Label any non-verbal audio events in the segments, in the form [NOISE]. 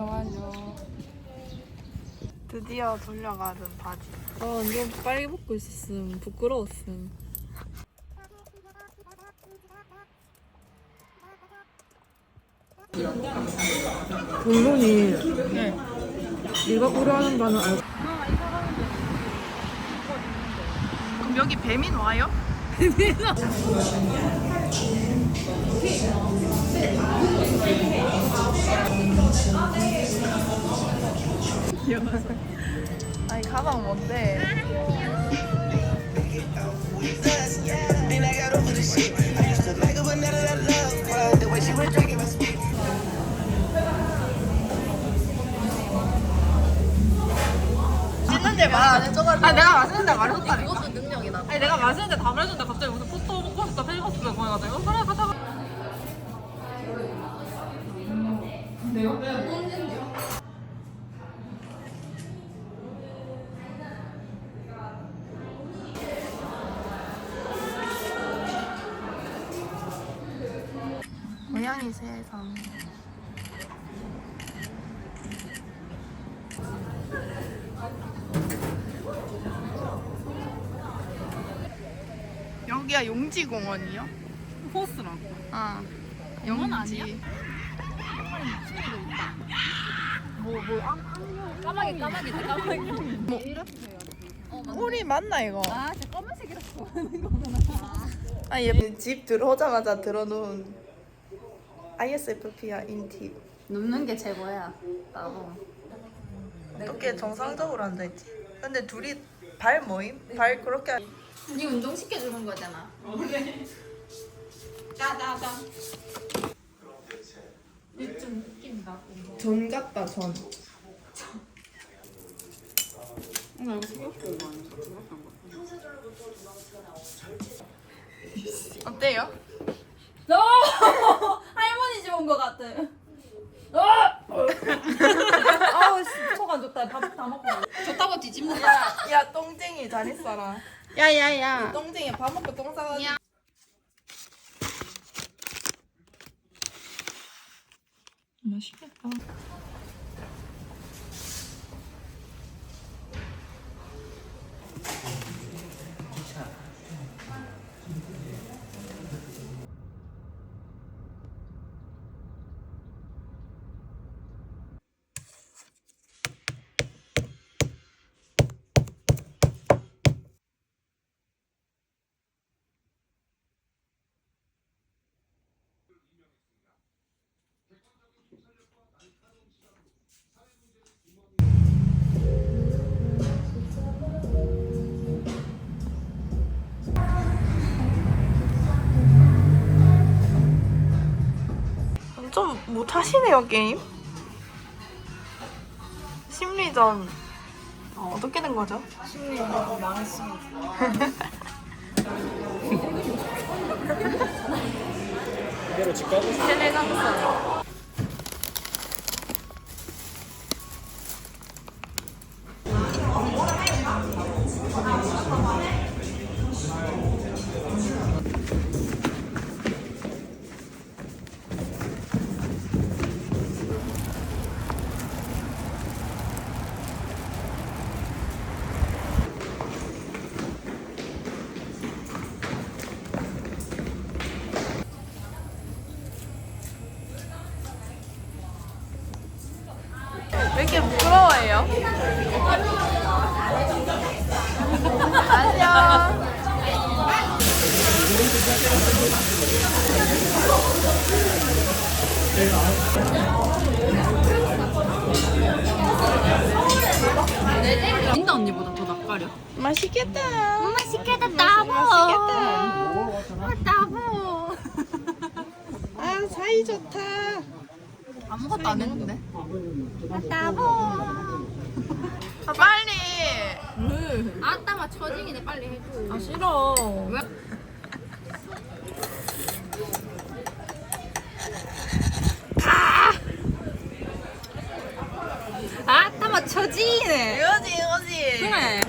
좋아요. 드디어 돌려가는 바지. 아 완전 빨리 벗고 있었음 부끄러웠음 물론이 네. 네가 우려하는 바는 알고 그럼 여기 배민 와요? [LAUGHS] 아니 가방 뭔데? 아 내가 마시는데 말해줬다니까. 그것도 능력이다 아니 내가 마시는데 다 말해줬는데 갑자기 페이커스 되고 해가지고 어, 그래 가자 고양이 세상. 여기가 용지공원이요? 아, 영원 용지. 아니야? 까마귀 까마귀 까마귀 뭐, 우리 맞나 이거? 아 진짜 검은색이라서 아, 얘 집 들어오자마자 들어놓은 ISFP야 인팁. 눕는 게 최고야 나도 어떻게 정상적으로 앉아있지? 근데 둘이 발 모임? 발 그렇게 네 운동 시켜주는 거잖아 짜자자 전 같다 전. 나 이거 생각해 어때요? 너! [LAUGHS] 할머니 집온거 같아. [LAUGHS] 아우 씨, 속안 좋다. 밥 다 먹고 좋다고 뒤집는 야, 야. 똥쟁이 잘 있어라. 야야야. 똥쟁이 밥 먹고 똥 싸가지고. 맛있겠다 못하시네요 게임. 심리전 어. 떻게 된 거죠? 텔레상선 왜 부끄러워해요? 안녕. 민다 언니보다 더 낯가려 맛있겠다. 맛있겠다 나보 맛있겠다. 나보 아 사이 좋다. 아무것도 안 했는데? 나보 아 빨리. 아따마 처징이네 빨리 해줘. 아 싫어. 아따마 처징이네. 이거지 이거지. 그래.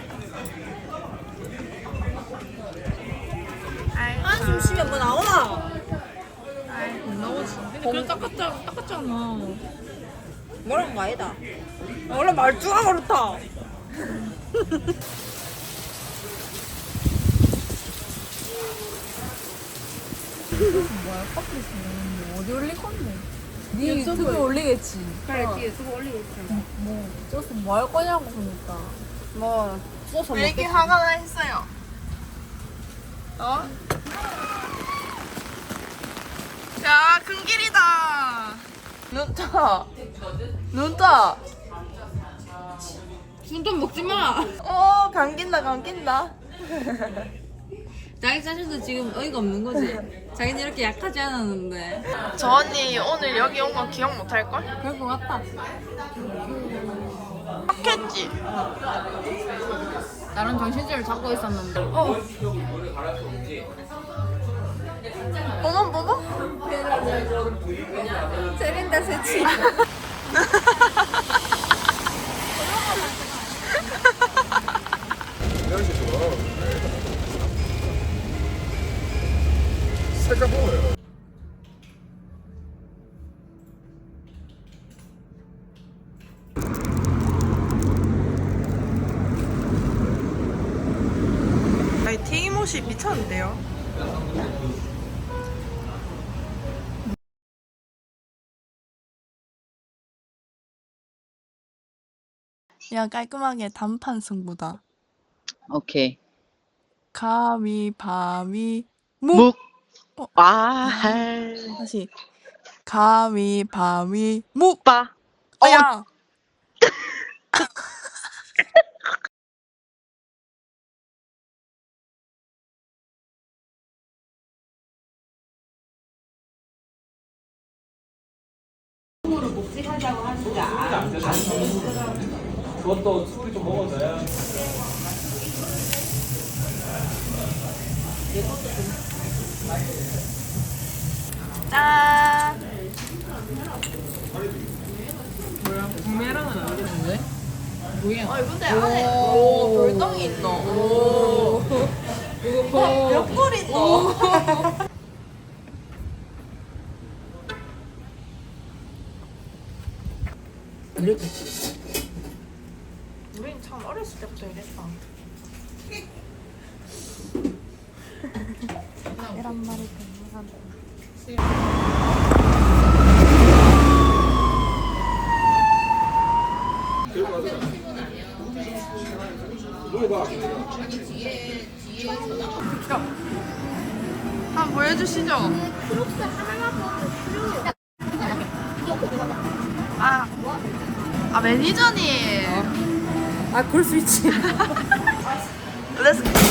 한숨 쉬면 뭐 나오나 그래 닦았잖아 닦았잖아 뭐라는 거 아니다. 원래 말투가 그렇다. 뭐야 커플 지금 어디 올릴 건데? 네 유튜브에 올리겠지. 그래 뒤에 유튜브 올리겠지 뭐 어쩌서 뭐할 거냐고 그러니까. 뭐왜 이렇게 화가 나 했어요? 어? 야, 큰 길이다. 눈 떠. 눈 떠. 순돈 먹지 마 어, 감긴다, 감긴다. [LAUGHS] 자기 자신도 지금 어이가 없는 거지 자기는 이렇게 약하지 않았는데 저 언니 오늘 여기 온 거 기억 못 할걸? 그럴 것 같다 착했지? 나는 정신줄을 잡고 있었는데 어 뭐뭐 뭐뭐? 재린다 새치 야, 깔끔하게 단판 승부다. 오케이. 가위 바위 무 묵. 어. 와할. 다시 가위 바위 무 빠. 어, 야 그것도 술이 좀 먹어줘야 짠. 구매랑은? 뭐야? 아 근데 안에 오 돌덩이 있노. 오. 어, 벽돌 있노. 이렇게 우린 참 어렸을 때부터 이랬다. 한번 보여주시죠. 아, 아 매니저님. 아 그럴 수 있지. [LAUGHS]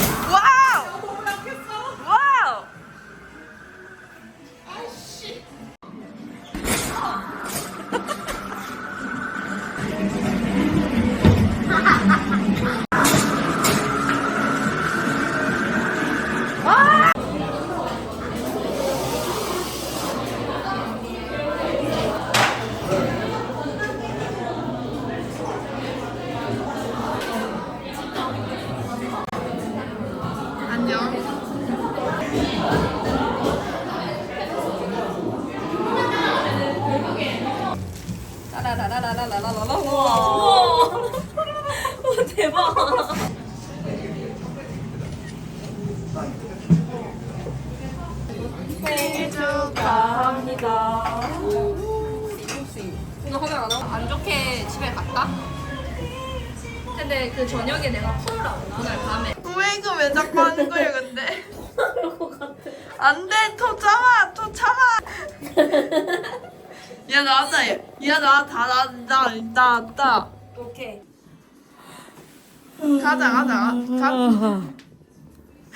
생일 축하합니다. 이거 화장 안 하고 안 좋게 집에 갔다? 근데 그 저녁에 내가 풀라 오늘 밤에 왜 이거 왜 자꾸 하는 거예요, 근데? 안 돼, 토 참아, 토 참아. 야, 나왔다. 야, 나, 다, 나, 나, 나, 나. 오케이. 가자, 가자. 가.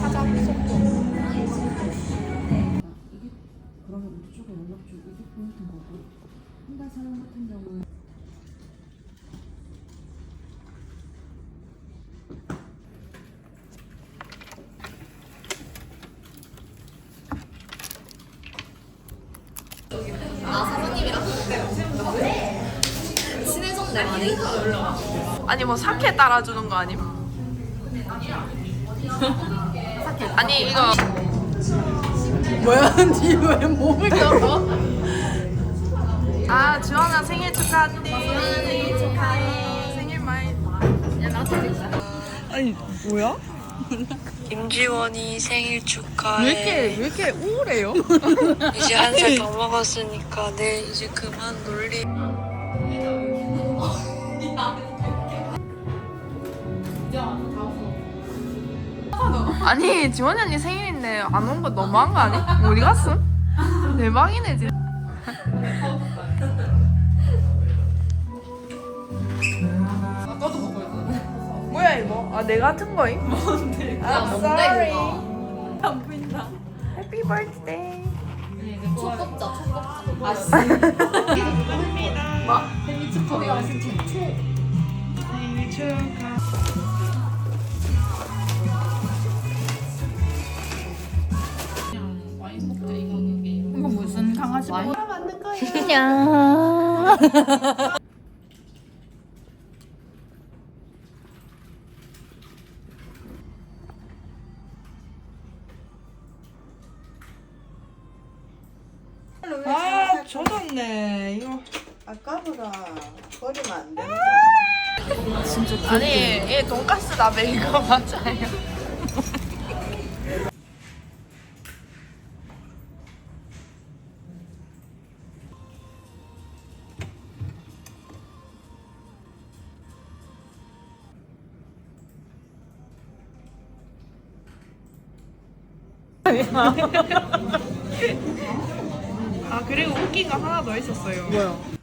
하자 속도. 그러면 우리 쪽에 연락 주고 이게 포인트인 거고 한달 사람 같은 경우는 아니 뭐 사케 따라주는 거 아님? 아니 이거 뭐야 니왜 몸을 감아? 아 주원아 생일 축하한대. 생일 축하해. 생일 많이. 아니 뭐야? 김지원이 생일 축하해. 왜 이렇게 왜 이렇게 우울해요? 이제 한 살 더 먹었으니까 내 이제 그만 놀리. [LAUGHS] 아니 지원이 언니 생일인데 안 온 거 너무한 거 아니? 어디 갔음? 대박이네 진짜. 뭐야 이거? 아 내가 같은 거임? 뭔데? I'm sorry. 안 보인다. Happy birthday. 이거 [LAUGHS] 아 젖었네 이거. 아까보다 버리면 안 돼. 아니 얘 돈가스 라베 이거 [LAUGHS] 맞아요? 아 그리고 웃긴 거 하나 더 있었어요. 뭐요?